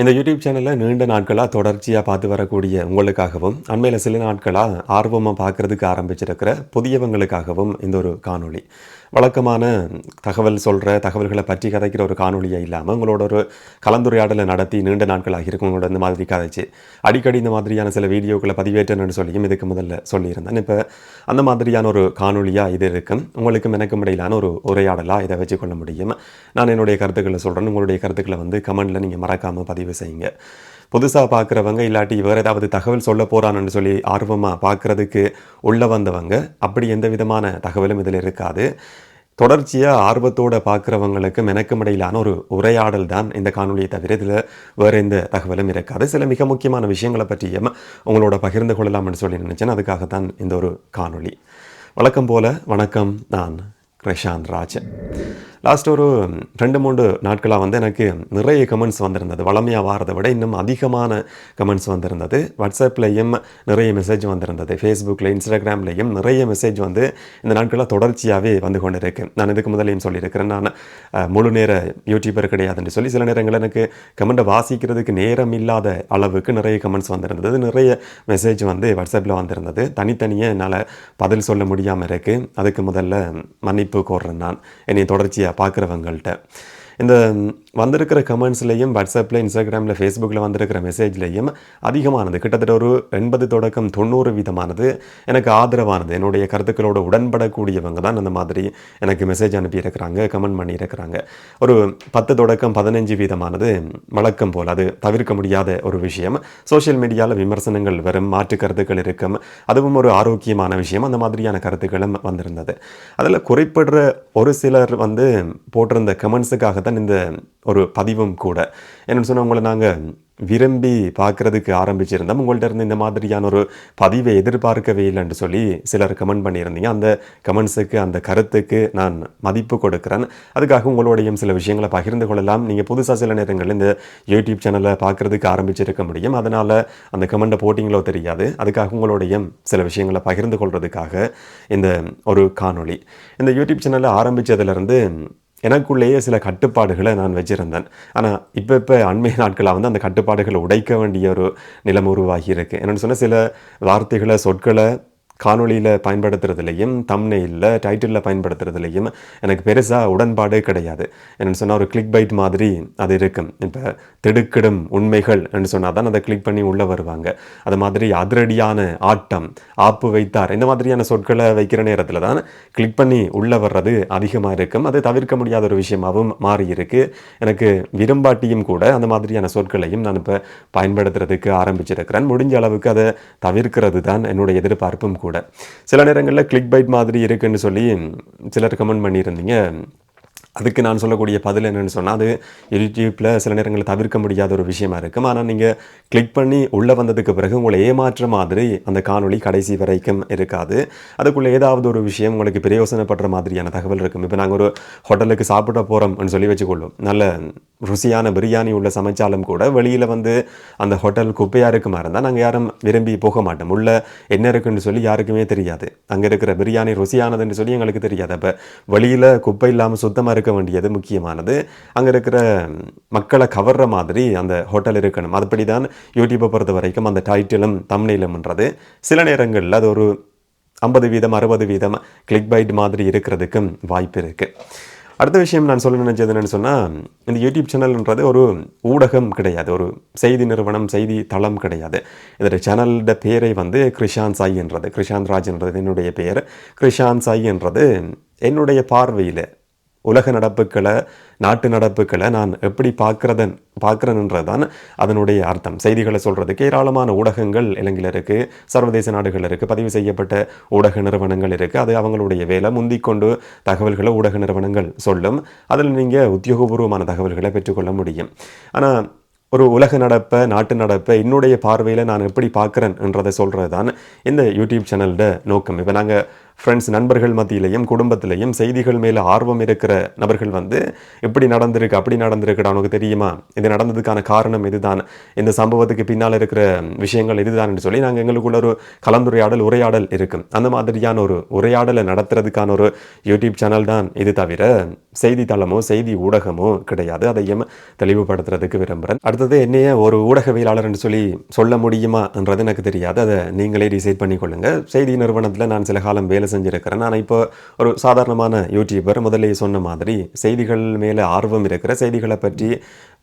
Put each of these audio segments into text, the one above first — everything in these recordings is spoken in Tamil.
இந்த யூடியூப் சேனலில் நீண்ட நாட்களாக தொடர்ச்சியாக பார்த்து வரக்கூடிய உங்களுக்காகவும் அண்மையில் சில நாட்களாக ஆர்வமாக பார்க்குறதுக்கு ஆரம்பிச்சிருக்கிற புதியவங்களுக்காகவும் இந்த ஒரு காணொளி. வழக்கமான தகவல் சொல்கிற தகவல்களை பற்றி கதைக்கிற ஒரு காணொலியாக இல்லாமல் உங்களோட ஒரு கலந்துரையாடலை நடத்தி நீண்ட நாட்களாக இருக்கும் உங்களோட இந்த மாதிரி கதைச்சு. அடிக்கடி இந்த மாதிரியான சில வீடியோக்களை பதிவேற்றணும்னு சொல்லியும் இதுக்கு முதல்ல சொல்லியிருந்தேன். இப்போ அந்த மாதிரியான ஒரு காணொலியாக இது இருக்கும். உங்களுக்கும் எனக்கும் இடையிலான ஒரு உரையாடலாக இதை வச்சுக்கொள்ள முடியும். நான் என்னுடைய கருத்துக்களை சொல்கிறேன் உங்களுடைய கருத்துக்களை வந்து கமெண்டில் நீங்கள் மறக்காமல் பதிவு செய்யுங்க. புதுசாக பார்க்குறவங்க இல்லாட்டி இவர் ஏதாவது தகவல் சொல்ல போகிறான்னு சொல்லி ஆர்வமாக பார்க்குறதுக்கு உள்ளே வந்தவங்க அப்படி எந்த விதமான தகவலும் இதில் இருக்காது. தொடர்ச்சியாக ஆர்வத்தோடு பார்க்குறவங்களுக்கு மெனக்கும் இடையிலான ஒரு உரையாடல் தான் இந்த காணொலியை தவிர இதில் வேறு எந்த தகவலும் இருக்காது. சில மிக முக்கியமான விஷயங்களை பற்றியும் உங்களோட பகிர்ந்து கொள்ளலாம்னு சொல்லி நினச்சேன். அதுக்காக தான் இந்த ஒரு காணொளி. வழக்கம் போல் வணக்கம். நான் கிரஷாந்த் ராஜன். லாஸ்ட் ஒரு ரெண்டு மூன்று நாட்களாக வந்து எனக்கு நிறைய கமெண்ட்ஸ் வந்திருந்தது. வளமையாக வாரதை விட இன்னும் அதிகமான கமெண்ட்ஸ் வந்திருந்தது. வாட்ஸ்அப்லேயும் நிறைய மெசேஜ் வந்திருந்தது. ஃபேஸ்புக்கில் இன்ஸ்டாகிராம்லேயும் நிறைய மெசேஜ் வந்து இந்த நாட்களாக தொடர்ச்சியாகவே வந்து கொண்டு இருக்கு நான் இதுக்கு முதலையும் சொல்லியிருக்கிறேன். நான் முழு நேர யூடியூபர் கிடையாதுன்னு சொல்லி சில நேரங்களில் எனக்கு கமெண்ட்டை வாசிக்கிறதுக்கு நேரம் இல்லாத அளவுக்கு நிறைய கமெண்ட்ஸ் வந்திருந்தது. நிறைய மெசேஜ் வந்து வாட்ஸ்அப்பில் வந்திருந்தது. தனித்தனியாக என்னால் பதில் சொல்ல முடியாமல் இருக்குது அதுக்கு முதல்ல மன்னிப்பு கோர்றேன் நான். என்னை தொடர்ச்சியாக பார்க்குறவங்கள்ட்ட. இந்த வந்திருக்கிற கமெண்ட்ஸ்லேயும் வாட்ஸ்அப்பில் இன்ஸ்டாகிராமில் ஃபேஸ்புக்கில் வந்திருக்கிற மெசேஜ்லேயும் அதிகமானது. கிட்டத்தட்ட ஒரு எண்பது தொடக்கம் தொண்ணூறு வீதமானது எனக்கு ஆதரவானது. என்னுடைய கருத்துக்களோட உடன்படக்கூடியவங்க தான் அந்த மாதிரி எனக்கு மெசேஜ் அனுப்பியிருக்கிறாங்க கமெண்ட் பண்ணியிருக்கிறாங்க. ஒரு பத்து தொடக்கம் பதினஞ்சு வீதமானது வழக்கம் போல். அது தவிர்க்க முடியாத ஒரு விஷயம். சோஷியல் மீடியாவில் விமர்சனங்கள் வரும் மாற்று கருத்துக்கள் இருக்கும். அதுவும் ஒரு ஆரோக்கியமான விஷயம். அந்த மாதிரியான கருத்துக்களும் வந்திருந்தது. அதில் குறிப்பிடுற ஒரு சிலர் வந்து போட்டிருந்த கமெண்ட்ஸுக்காக தான் இந்த ஒரு பதிவும் கூட. என்னென்னு சொன்னால் உங்களை நாங்கள் விரும்பி பார்க்குறதுக்கு ஆரம்பிச்சிருந்தோம். உங்கள்கிட்ட இருந்து இந்த மாதிரியான ஒரு பதிவை எதிர்பார்க்கவே இல்லைன்னு சொல்லி சிலர் கமெண்ட் பண்ணியிருந்தீங்க. அந்த கமெண்ட்ஸுக்கு அந்த கருத்துக்கு நான் மதிப்பு கொடுக்குறேன். அதுக்காக உங்களோடையும் சில விஷயங்களை பகிர்ந்து கொள்ளலாம். நீங்கள் புதுசாக சில நேரங்களில் இந்த யூடியூப் சேனலை பார்க்குறதுக்கு ஆரம்பிச்சிருக்க முடியும். அதனால் அந்த கமெண்ட்டை போட்டிங்களோ தெரியாது. அதுக்காக உங்களோடையும் சில விஷயங்களை பகிர்ந்து கொள்கிறதுக்காக இந்த ஒரு காணொளி. இந்த யூடியூப் சேனலை ஆரம்பித்ததுலேருந்து எனக்குள்ளேயே சில கட்டுப்பாடுகளை நான் வச்சிருந்தேன். ஆனால் இப்போ இப்போ அண்மை நாட்களாக வந்து அந்த கட்டுப்பாடுகளை உடைக்க வேண்டிய ஒரு நிலம் உருவாகி இருக்குது என்னென்னு சொன்னால் சில வார்த்தைகளை சொற்களை காணொளியில் பயன்படுத்துறதுலையும் தம்னெயிலில் டைட்டிலில் பயன்படுத்துறதுலையும் எனக்கு பெருசாக உடன்பாடே கிடையாது. என்னென்னு சொன்னால் ஒரு கிளிக் பைட் மாதிரி அது இருக்கும். இப்போ திடுக்கிடும் உண்மைகள் என்று சொன்னால் தான் அதை கிளிக் பண்ணி உள்ளே வருவாங்க. அது மாதிரி அதிரடியான ஆட்டம் ஆப்பு வைத்தார் இந்த மாதிரியான சொற்களை வைக்கிற நேரத்தில் தான் கிளிக் பண்ணி உள்ளே வர்றது அதிகமாக இருக்கும். அது தவிர்க்க முடியாத ஒரு விஷயமாகவும் மாறி இருக்கு. எனக்கு விரும்பாட்டியும் கூட அந்த மாதிரியான சொற்களையும் நான் இப்போ பயன்படுத்துறதுக்கு ஆரம்பிச்சிருக்கிறேன். முடிஞ்ச அளவுக்கு அதை தவிர்க்கிறது தான் என்னுடைய எதிர்பார்ப்பும் கூட. சில நேரங்களில் கிளிக் பைட் மாதிரி இருக்குன்னு சொல்லி சிலர் கமெண்ட் பண்ணியிருந்தீங்க. அதுக்கு நான் சொல்லக்கூடிய பதில் என்னென்னு சொன்னால் அது யூடியூப்பில் சில நேரங்களில் தவிர்க்க முடியாத ஒரு விஷயமா இருக்கும். ஆனால் நீங்கள் கிளிக் பண்ணி உள்ளே வந்ததுக்கு பிறகு உங்களை ஏமாற்ற மாதிரி அந்த காணொளி கடைசி வரைக்கும் இருக்காது. அதுக்குள்ளே ஏதாவது ஒரு விஷயம் உங்களுக்கு பிரயோசனப்படுற மாதிரியான தகவல் இருக்கும். இப்போ நாங்கள் ஒரு ஹோட்டலுக்கு சாப்பிட போகிறோம்னு சொல்லி வச்சுக்கொள்ளும். நல்ல ருசியான பிரியாணி உள்ள சமைச்சாலும் கூட வெளியில் வந்து அந்த ஹோட்டல் குப்பையாக இருக்குமா இருந்தால் நாங்கள் யாரும் விரும்பி போக மாட்டோம். உள்ள என்ன இருக்குன்னு சொல்லி யாருக்குமே தெரியாது. அங்கே இருக்கிற பிரியாணி ருசியானதுன்னு சொல்லி எங்களுக்கு தெரியாது. அப்போ வெளியில் குப்பை இல்லாமல் சுத்தமாக இருக்க வேண்டியது முக்கியமானது. அங்கே இருக்கிற மக்களை கவர்ற மாதிரி அந்த ஹோட்டல் இருக்கணும். அதுபடி தான் யூடியூப்பை பொறுத்த வரைக்கும் அந்த டைட்டிலும் தம்னையிலும்ன்றது சில நேரங்களில் அது ஒரு ஐம்பது வீதம் அறுபது வீதம் கிளிக் பைட் மாதிரி இருக்கிறதுக்கும் வாய்ப்பு இருக்குது அடுத்த விஷயம் நான் சொல்ல நினைச்சது என்னென்னு சொன்னால் இந்த யூடியூப் சேனல்ன்றது ஒரு ஊடகம் கிடையாது. ஒரு செய்தி நிறுவனம் செய்தி தளம் கிடையாது. இதோட சேனலோட பேரை வந்து கிருஷாந்த் சாய்ன்றது கிருஷாந்த் ராஜ்ன்றது என்னுடைய பெயர் கிருஷாந்த் சாய்ன்றது என்னுடைய பார்வையில் உலக நடப்புகளை நாட்டு நடப்புகளை நான் எப்படி பார்க்குறதன் பார்க்குறேன்ன்றது தான் அதனுடைய அர்த்தம். செய்திகளை சொல்கிறதுக்கு ஏராளமான ஊடகங்கள் இலங்கையில் இருக்குது சர்வதேச நாடுகள் இருக்குது பதிவு செய்யப்பட்ட ஊடக நிறுவனங்கள் இருக்குது அது அவங்களுடைய வேலை. முந்திக்கொண்டு தகவல்களை ஊடக நிறுவனங்கள் சொல்லும். அதில் நீங்கள் உத்தியோகபூர்வமான தகவல்களை பெற்றுக்கொள்ள முடியும். ஆனால் ஒரு உலக நடப்பை நாட்டு நடப்பை என்னுடைய பார்வையில் நான் எப்படி பார்க்குறேன்ன்றதை சொல்கிறது தான் இந்த யூடியூப் சேனலோட நோக்கம். இப்போ நாங்கள் ஃப்ரெண்ட்ஸ் நண்பர்கள் மத்தியிலையும் குடும்பத்திலையும் செய்திகள் மேலே ஆர்வம் இருக்கிற நபர்கள் வந்து இப்படி நடந்திருக்கு அப்படி நடந்திருக்குடா உனக்கு தெரியுமா? இது நடந்ததுக்கான காரணம் இதுதான். இந்த சம்பவத்துக்கு பின்னால் இருக்கிற விஷயங்கள் இதுதான் சொல்லி நாங்கள் எங்களுக்குள்ள ஒரு கலந்துரையாடல் உரையாடல் இருக்கும். அந்த மாதிரியான ஒரு உரையாடலை நடத்துறதுக்கான ஒரு யூடியூப் சேனல் தான் இது தவிர செய்தித்தளமோ செய்தி ஊடகமோ கிடையாது. அதையும் தெளிவுபடுத்துறதுக்கு விரும்புகிறேன் அடுத்தது என்னைய ஒரு ஊடகவியலாளர் என்று சொல்லி சொல்ல முடியுமான்றது எனக்கு தெரியாது. அதை நீங்களே டிசைட் பண்ணிக்கொள்ளுங்கள் செய்தி நிறுவனத்தில் நான் சில காலம் வேலை செஞ்சிருக்கிறேன். நான் இப்போ ஒரு சாதாரணமான யூடியூபர் முதலே சொன்ன மாதிரி செய்திகள் மேலே ஆர்வம் இருக்கிற செய்திகளை பற்றி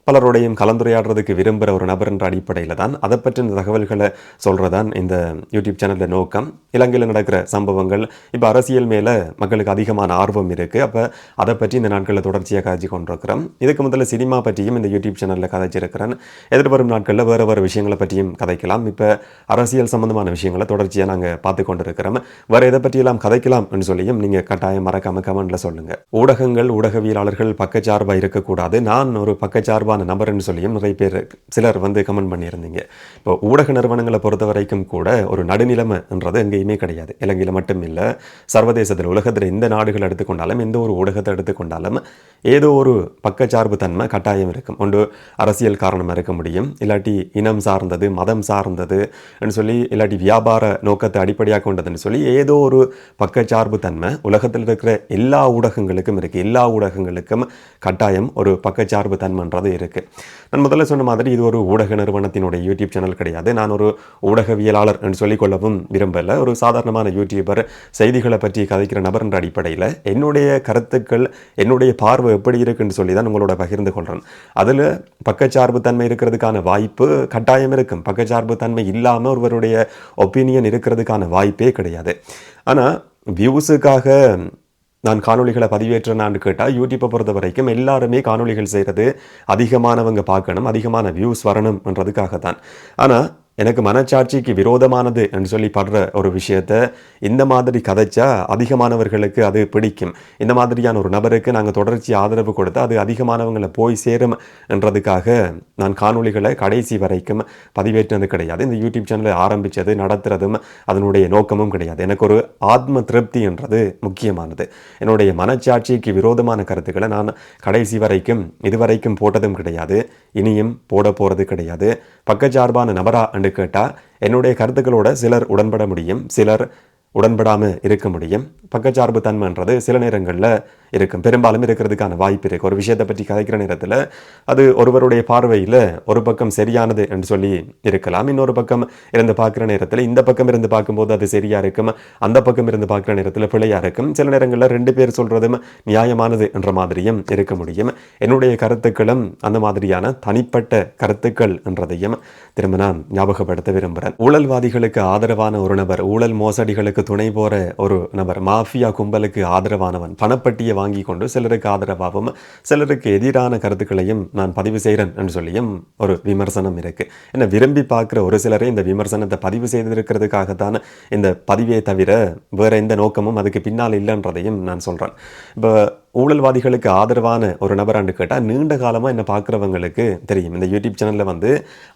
பலரோடையும் கலந்துரையாடுறதுக்கு விரும்புகிற ஒரு நபர் என்ற அடிப்படையில் தான். அதை பற்றின தகவல்களை சொல்கிறதான் இந்த யூடியூப் சேனலில் நோக்கம். இலங்கையில் நடக்கிற சம்பவங்கள் இப்போ அரசியல் மேலே மக்களுக்கு அதிகமான ஆர்வம் இருக்குது அப்போ அதை பற்றி இந்த நாட்களில் தொடர்ச்சியாக கதைச்சி கொண்டிருக்கிறோம். இதுக்கு முதல்ல சினிமா பற்றியும் இந்த யூடியூப் சேனலில் கதைச்சிருக்கிறேன். எதிர்வரும் நாட்களில் வேறு வேறு விஷயங்களை பற்றியும் கதைக்கலாம். இப்போ அரசியல் சம்மந்தமான விஷயங்களை தொடர்ச்சியாக நாங்கள் பார்த்து கொண்டிருக்கிறோம். வேறு எதை பற்றியெல்லாம் கதைக்கலாம் என்று சொல்லியும் நீங்கள் கட்டாயம் மறக்காமல் கமெண்ட்டில் சொல்லுங்கள் ஊடகங்கள் ஊடகவியலாளர்கள் பக்கச்சார்பாக இருக்கக்கூடாது. நான் ஒரு பக்கச்சார்பாக பக்கச்சார்பான நபர்னு சொல்லியும் நிறைய பேர் சிலர் வந்து கமெண்ட் பண்ணியிருந்தீங்க. இப்போ ஊடக நிறுவனங்களை பொறுத்த வரைக்கும் கூட ஒரு நடுநிலைமைன்றது எங்கேயுமே கிடையாது. இலங்கையில் மட்டும் இல்லை சர்வதேசத்தில் உலகத்தில் எந்த நாடுகள் எடுத்துக்கொண்டாலும் எந்த ஒரு ஊடகத்தை எடுத்துக்கொண்டாலும் ஏதோ ஒரு பக்கச்சார்பு தன்மை கட்டாயம் இருக்கும். ஒன்று அரசியல் காரணமாக இருக்க முடியும். இல்லாட்டி இனம் சார்ந்தது மதம் சார்ந்தது சொல்லி இல்லாட்டி வியாபார நோக்கத்தை அடிப்படையாக கொண்டதுன்னு சொல்லி ஏதோ ஒரு பக்கச்சார்பு தன்மை உலகத்தில் இருக்கிற எல்லா ஊடகங்களுக்கும் இருக்குது எல்லா ஊடகங்களுக்கும் கட்டாயம் ஒரு பக்கச்சார்பு தன்மைன்றது இருக்குது நான் முதல்ல சொன்ன மாதிரி இது ஒரு ஊடக நிறுவனத்தினுடைய யூடியூப் சேனல் கிடையாது. நான் ஒரு ஊடகவியலாளர் என்று சொல்லிக்கொள்ளவும் விரும்பலை. ஒரு சாதாரணமான யூடியூபர் செய்திகளை பற்றி கதைக்கிற நபர் என்ற அடிப்படையில் என்னுடைய கருத்துக்கள் என்னுடைய பார்வை எப்படி இருக்குன்னு சொல்லி தான் உங்களோட பகிர்ந்து கொள்கிறேன் அதில் பக்கச்சார்பு தன்மை இருக்கிறதுக்கான வாய்ப்பு கட்டாயம் இருக்கும். பக்கச்சார்பு தன்மை இல்லாமல் ஒருவருடைய ஒப்பீனியன் இருக்கிறதுக்கான வாய்ப்பே கிடையாது. ஆனால் வியூஸுக்காக நான் காணொலிகளை பதிவேற்றனான்னு கேட்டால் யூடியூப்பை பொறுத்த வரைக்கும் எல்லாருமே காணொலிகள் செய்கிறது அதிகமானவங்க பார்க்கணும் அதிகமான வியூஸ் வரணும்ன்றதுக்காக தான் ஆனால் எனக்கு மனச்சாட்சிக்கு விரோதமானது என்று சொல்லி படுற ஒரு விஷயத்த இந்த மாதிரி கதைச்சா அதிகமானவர்களுக்கு அது பிடிக்கும். இந்த மாதிரியான ஒரு நபருக்கு நாங்கள் தொடர்ச்சி ஆதரவு கொடுத்தா அது அதிகமானவங்களை போய் சேரும் என்றதுக்காக நான் காணொளிகளை கடைசி வரைக்கும் பதிவேற்றினது கிடையாது. இந்த யூடியூப் சேனலை ஆரம்பித்தது நடத்துறதும் அதனுடைய நோக்கமும் கிடையாது. எனக்கு ஒரு ஆத்ம திருப்தி என்றது முக்கியமானது. என்னுடைய மனச்சாட்சிக்கு விரோதமான கருத்துக்களை நான் கடைசி வரைக்கும் இதுவரைக்கும் போட்டதும் கிடையாது. இனியும் போட போகிறது கிடையாது. பக்கச்சார்பான நபரா என்று கேட்டால் என்னுடைய கருத்துக்களோட சிலர் உடன்பட முடியும் சிலர் உடன்படாமல் இருக்க முடியும். பக்கச்சார்பு தன்மைன்றது சில நேரங்களில் இருக்கும். பெரும்பாலும் இருக்கிறதுக்கான வாய்ப்பு இருக்குது ஒரு விஷயத்தை பற்றி கதைக்கிற நேரத்தில் அது ஒருவருடைய பார்வையில் ஒரு பக்கம் சரியானது என்று சொல்லி இருக்கலாம். இன்னொரு பக்கம் இருந்து பார்க்குற நேரத்தில் இந்த பக்கம் இருந்து பார்க்கும்போது அது சரியாக இருக்கும். அந்த பக்கம் இருந்து பார்க்குற நேரத்தில் பிழையாக இருக்கும். சில நேரங்களில் ரெண்டு பேர் சொல்கிறதும் நியாயமானது என்ற மாதிரியும் இருக்க முடியும். என்னுடைய கருத்துக்களும் அந்த மாதிரியான தனிப்பட்ட கருத்துக்கள் என்றதையும் திரும்ப நான் ஞாபகப்படுத்த விரும்புகிறேன் ஊழல்வாதிகளுக்கு ஆதரவான ஒரு நபர் ஊழல் மோசடிகளுக்கு துணை போற ஒரு நபர் மாஃபியா கும்பலுக்கு ஆதரவானவன் பணப்பட்டியை வாங்கி கொண்டு சிலருக்கு ஆதரவாகவும் சிலருக்கு எதிரான கருத்துக்களையும் நான் பதிவு செய்கிறேன் என்று சொல்லியும் ஒரு விமர்சனம் இருக்கு. என்ன விரும்பி பார்க்குற ஒரு சிலரே இந்த விமர்சனத்தை பதிவு செய்திருக்கிறதுக்காகத்தான் இந்த பதிவே தவிர வேற எந்த நோக்கமும் அதுக்கு பின்னால் இல்லைன்றதையும் நான் சொல்கிறேன் இப்போ ஊழல்வாதிகளுக்கு ஆதரவான ஒரு நபரான்னு கேட்டால் நீண்ட காலமாக என்னை பார்க்குறவங்களுக்கு தெரியும். இந்த யூடியூப் சேனலில் வந்து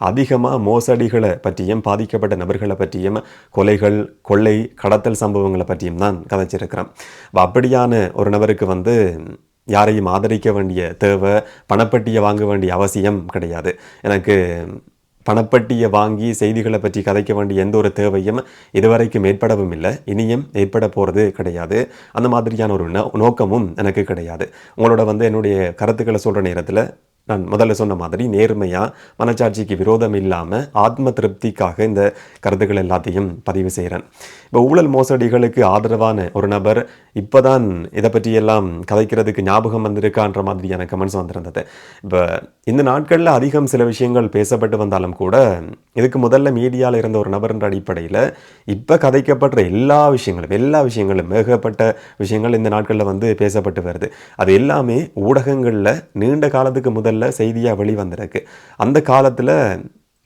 அதிகமாக மோசடிகளை பற்றியும் பாதிக்கப்பட்ட நபர்களை பற்றியும் கொலைகள் கொள்ளை கடத்தல் சம்பவங்களை பற்றியும் தான் கதைச்சிருக்கிறேன் அப்படியான ஒரு நபருக்கு வந்து யாரையும் ஆதரிக்க வேண்டிய தேவை பணப்பட்டியை வாங்க வேண்டிய அவசியம் கிடையாது. எனக்கு பணப்பட்டியை வாங்கி செய்திகளை பற்றி கதைக்க வேண்டிய எந்த ஒரு தேவையும் இதுவரைக்கும் ஏற்படவும் இல்லை. இனியும் ஏற்பட போகிறது கிடையாது. அந்த மாதிரியான ஒரு நோ நோக்கமும் எனக்கு கிடையாது. உங்களோட வந்து என்னுடைய கருத்துக்களை சொல்கிற நேரத்தில் நான் முதல்ல சொன்ன மாதிரி நேர்மையாக மனச்சாட்சிக்கு விரோதம் இல்லாமல் ஆத்ம திருப்திக்காக இந்த கருத்துக்கள் எல்லாத்தையும் பதிவு செய்கிறேன் இப்போ ஊழல் மோசடிகளுக்கு ஆதரவான ஒரு நபர் இப்போ தான் இதை பற்றியெல்லாம் கதைக்கிறதுக்கு ஞாபகம் வந்திருக்கான்ற மாதிரியான கமெண்ட்ஸ் வந்திருந்தது. இப்போ இந்த நாட்களில் அதிகம் சில விஷயங்கள் பேசப்பட்டு வந்தாலும் கூட இதுக்கு முதல்ல மீடியாவில் இருந்த ஒரு நபர்ன்ற அடிப்படையில் இப்போ கதைக்கப்படுற எல்லா விஷயங்களும் எல்லா விஷயங்களும் ஏகப்பட்ட விஷயங்கள் இந்த நாட்களில் வந்து பேசப்பட்டு வருது. அது எல்லாமே ஊடகங்களில் நீண்ட காலத்துக்கு முதல்ல செய்தியாக வெளிவந்திருக்கு. அந்த காலத்தில்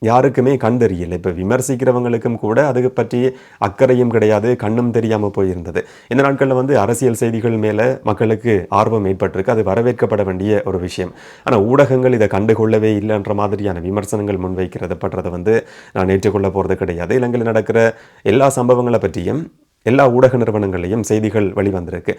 யாருக்குமே கண் தெரியல. இப்போ விமர்சிக்கிறவங்களுக்கும் கூட அது பற்றி அக்கறையும் கிடையாது கண்ணும் தெரியாமல் போயிருந்தது. இந்த நாட்களில் வந்து அரசியல் செய்திகள் மேலே மக்களுக்கு ஆர்வம் ஏற்பட்டிருக்கு. அது வரவேற்கப்பட வேண்டிய ஒரு விஷயம். ஆனால் ஊடகங்கள் இதை கண்டுகொள்ளவே இல்லைன்ற மாதிரியான விமர்சனங்கள் முன்வைக்கிறது படுறதை வந்து நான் ஏற்றுக்கொள்ள போகிறது கிடையாது. இலங்கையில் நடக்கிற எல்லா சம்பவங்களை பற்றியும் எல்லா ஊடக நிறுவனங்களையும் செய்திகள் வெளிவந்திருக்கு.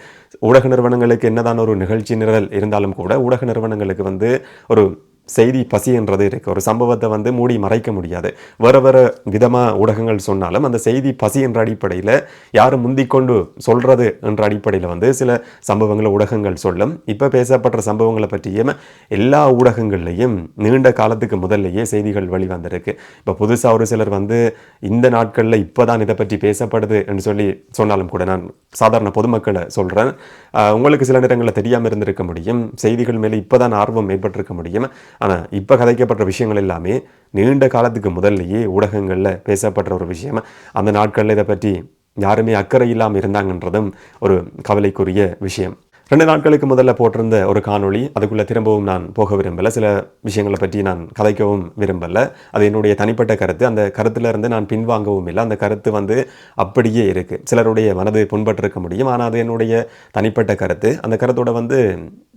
ஊடக நிறுவனங்களுக்கு என்னதான் ஒரு நிகழ்ச்சி நிரல் இருந்தாலும் கூட ஊடக நிறுவனங்களுக்கு வந்து ஒரு செய்தி பசின்றது இருக்குது ஒரு சம்பவத்தை வந்து மூடி மறைக்க முடியாது. வேறு வேறு விதமாக ஊடகங்கள் சொன்னாலும் அந்த செய்தி பசி என்ற அடிப்படையில் யாரும் முந்திக்கொண்டு சொல்கிறது என்ற அடிப்படையில் வந்து சில சம்பவங்களை ஊடகங்கள் சொல்லும். இப்போ பேசப்படுற சம்பவங்களை பற்றியும் எல்லா ஊடகங்கள்லையும் நீண்ட காலத்துக்கு முதல்லையே செய்திகள் வெளிவந்திருக்கு. இப்போ புதுசாக ஒரு சிலர் வந்து இந்த நாட்களில் இப்போ தான் இதை பற்றி பேசப்படுது என்று சொல்லி சொன்னாலும் கூட நான் சாதாரண பொதுமக்களை சொல்கிறேன் உங்களுக்கு சில நேரங்களில் தெரியாமல் இருந்திருக்க முடியும். செய்திகள் மேலே இப்போ தான் ஆர்வம் ஏற்பட்டிருக்க முடியும். ஆனால் இப்போ கதைக்கப்பட்ட விஷயங்கள் எல்லாமே நீண்ட காலத்துக்கு முதல்லையே ஊடகங்களில் பேசப்படுற ஒரு விஷயம்? அந்த நாட்களில் இதை பற்றி யாருமே அக்கறை இல்லாமல் இருந்தாங்கன்றதும் ஒரு கவலைக்குரிய விஷயம். ரெண்டு நாட்களுக்கு முதல்ல போட்டிருந்த ஒரு காணொளி அதுக்குள்ளே திரும்பவும் நான் போக விரும்பலை. சில விஷயங்களை பற்றி நான் கதைக்கவும் விரும்பலை. அது என்னுடைய தனிப்பட்ட கருத்து. அந்த கருத்தில் இருந்து நான் பின்வாங்கவும் இல்லை. அந்த கருத்து வந்து அப்படியே இருக்குது சிலருடைய மனது புண்பட்டிருக்க முடியும். ஆனால் அது என்னுடைய தனிப்பட்ட கருத்து. அந்த கருத்தோட வந்து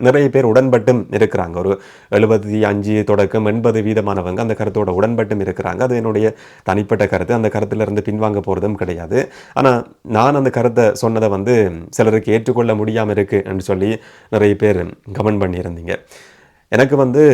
நிறைய பேர் உடன்பட்டும் இருக்கிறாங்க. ஒரு எழுபத்தி அஞ்சு தொடக்கம் எண்பது வீதமானவங்க அந்த கருத்தோட உடன்பட்டும் இருக்கிறாங்க. அது என்னுடைய தனிப்பட்ட கருத்து. அந்த கருத்திலிருந்து பின்வாங்க போகிறதும் கிடையாது. ஆனால் நான் அந்த கருத்தை சொன்னதை வந்து சிலருக்கு ஏற்றுக்கொள்ள முடியாமல் இருக்குது சொல்லி நிறைய பேர் கமெண்ட் பண்ணியிருந்தீங்க. எனக்கு வந்து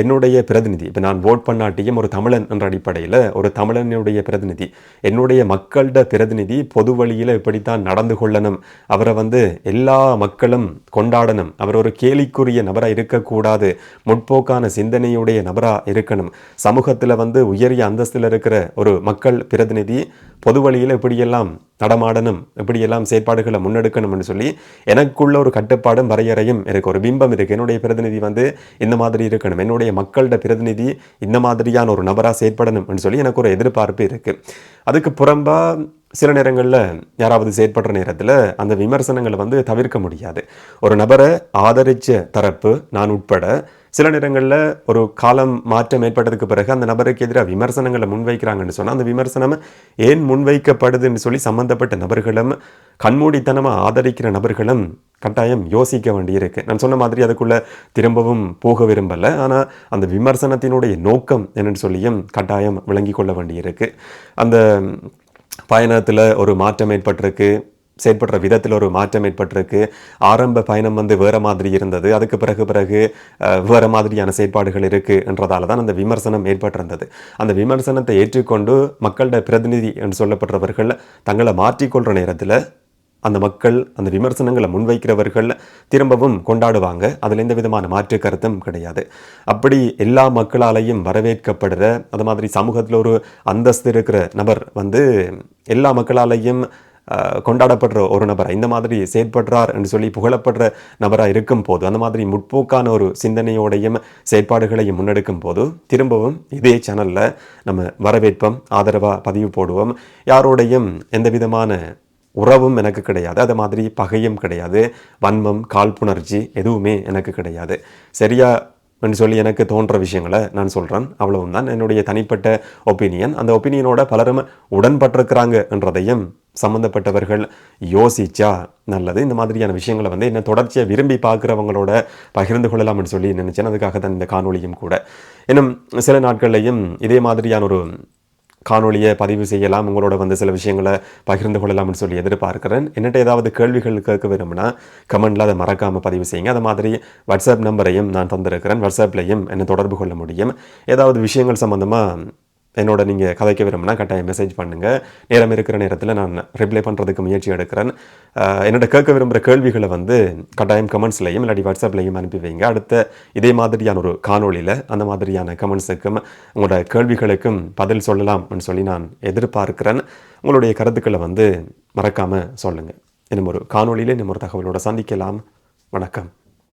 என்னுடைய பிரதிநிதி இப்போ நான் ஓட் பண்ணாட்டியும் ஒரு தமிழன் என்ற அடிப்படையில் ஒரு தமிழனுடைய பிரதிநிதி என்னுடைய மக்களோட பிரதிநிதி பொது வழியில் இப்படித்தான் நடந்து கொள்ளணும். அவரை வந்து எல்லா மக்களும் கொண்டாடணும். அவர் ஒரு கேலிக்குரிய நபராக இருக்கக்கூடாது. முற்போக்கான சிந்தனையுடைய நபராக இருக்கணும். சமூகத்தில் வந்து உயரிய அந்தஸ்தில் இருக்கிற ஒரு மக்கள் பிரதிநிதி பொது வழியில் இப்படியெல்லாம் நடமாடணும் இப்படியெல்லாம் செயற்பாடுகளை முன்னெடுக்கணும்னு சொல்லி எனக்குள்ள ஒரு கட்டுப்பாடும் வரையறையும் எனக்கு ஒரு பிம்பம் இருக்குது என்னுடைய பிரதிநிதி வந்து இந்த மாதிரி இருக்கணும். என்னுடைய மக்களோட பிரதிநிதி இந்த மாதிரியான ஒரு நபராக செயற்படணும்னு சொல்லி எனக்கு ஒரு எதிர்பார்ப்பு இருக்குது அதுக்கு புறம்பாக சில நேரங்களில் யாராவது செயற்படுற நேரத்தில் அந்த விமர்சனங்களை வந்து தவிர்க்க முடியாது. ஒரு நபரை ஆதரித்த தரப்பு நான் உட்பட சில நேரங்களில் ஒரு காலம் மாற்றம் ஏற்பட்டதுக்கு பிறகு அந்த நபருக்கு எதிராக விமர்சனங்களை முன்வைக்கிறாங்கன்னு சொன்னால் அந்த விமர்சனம் ஏன் முன்வைக்கப்படுதுன்னு சொல்லி சம்மந்தப்பட்ட நபர்களும் கண்மூடித்தனமாக ஆதரிக்கிற நபர்களும் கட்டாயம் யோசிக்க வேண்டியிருக்கு. நான் சொன்ன மாதிரி அதுக்குள்ளே திரும்பவும் போக விரும்பலை. ஆனால் அந்த விமர்சனத்தினுடைய நோக்கம் என்னென்னு சொல்லியும் கட்டாயம் விளங்கி கொள்ள வேண்டியிருக்கு. அந்த பயணத்தில் ஒரு மாற்றம் ஏற்பட்டிருக்கு. செயற்படுற விதத்தில் ஒரு மாற்றம் ஏற்பட்டிருக்கு. ஆரம்ப பயணம் வந்து வேறு மாதிரி இருந்தது. அதுக்கு பிறகு பிறகு வேறு மாதிரியான செயற்பாடுகள் இருக்குது என்றதால தான் அந்த விமர்சனம் ஏற்பட்டிருந்தது. அந்த விமர்சனத்தை ஏற்றுக்கொண்டு மக்களோட பிரதிநிதி என்று சொல்லப்படுறவர்கள் தங்களை மாற்றிக்கொள்கிற நேரத்தில் அந்த மக்கள் அந்த விமர்சனங்களை முன்வைக்கிறவர்கள் திரும்பவும் கொண்டாடுவாங்க. அதில் எந்த விதமான மாற்று கருத்தும் கிடையாது. அப்படி எல்லா மக்களாலையும் வரவேற்கப்படுற அது மாதிரி சமூகத்தில் ஒரு அந்தஸ்து இருக்கிற நபர் வந்து எல்லா மக்களாலையும் கொண்டாடப்படுற ஒரு நபராக இந்த மாதிரி செயற்படுறார் என்று சொல்லி புகழப்படுற நபராக இருக்கும் போது அந்த மாதிரி முற்போக்கான ஒரு சிந்தனையோடையும் செயற்பாடுகளையும் முன்னெடுக்கும் போது திரும்பவும் இதே சேனலில் நம்ம வரவேற்போம் ஆதரவாக பதிவு போடுவோம். யாரோடையும் எந்த விதமான உறவும் எனக்கு கிடையாது. அது மாதிரி பகையும் கிடையாது. வன்மம் காழ்ப்புணர்ச்சி எதுவுமே எனக்கு கிடையாது. சரியாக என்று சொல்லி எனக்கு தோன்ற விஷயங்களை நான் சொல்கிறேன் அவ்வளவுதான் என்னுடைய தனிப்பட்ட ஒப்பீனியன் அந்த ஒப்பீனியனோட பலரும் உடன்பட்டிருக்கிறாங்க என்றதையும் சம்மந்தப்பட்டவர்கள் யோசிச்சா நல்லது. இந்த மாதிரியான விஷயங்களை வந்து என்ன தொடர்ச்சியாக விரும்பி பார்க்குறவங்களோட பகிர்ந்து கொள்ளலாம்னு சொல்லி நினச்சேன். அதுக்காக தான் இந்த காணொலியும் கூட. இன்னும் சில நாட்கள்லையும் இதே மாதிரியான ஒரு காணொலியை பதிவு செய்யலாம் உங்களோட வந்து சில விஷயங்களை பகிர்ந்து கொள்ளலாம்னு சொல்லி எதிர்பார்க்கிறேன். என்னட்ட ஏதாவது கேள்விகள் கேட்க விரும்புனா கமெண்டில் அதை மறக்காமல் பதிவு செய்யுங்க. அது மாதிரி வாட்ஸ்அப் நம்பரையும் நான் தந்திருக்கிறேன். வாட்ஸ்அப்லையும் என்னை தொடர்பு கொள்ள முடியும். ஏதாவது விஷயங்கள் சம்மந்தமாக என்னோட நீங்கள் கதைக்க விரும்பினா கட்டாயம் மெசேஜ் பண்ணுங்கள் நேரம் இருக்கிற நேரத்தில் நான் ரிப்ளை பண்ணுறதுக்கு முயற்சி எடுக்கிறேன். என்னோட கேட்க விரும்புகிற கேள்விகளை வந்து கட்டாயம் கமெண்ட்ஸ்லையும் இல்லாட்டி வாட்ஸ்அப்லையும் அனுப்பி வைங்க. அடுத்த இதே மாதிரியான ஒரு காணொலியில் அந்த மாதிரியான கமெண்ட்ஸுக்கும் உங்களோட கேள்விகளுக்கும் பதில் சொல்லலாம்னு சொல்லி நான் எதிர்பார்க்கிறேன். உங்களுடைய கருத்துக்களை வந்து மறக்காமல் சொல்லுங்கள் இன்னும் ஒரு காணொலியில் இன்னும் ஒரு தகவலோட சந்திக்கலாம். வணக்கம்.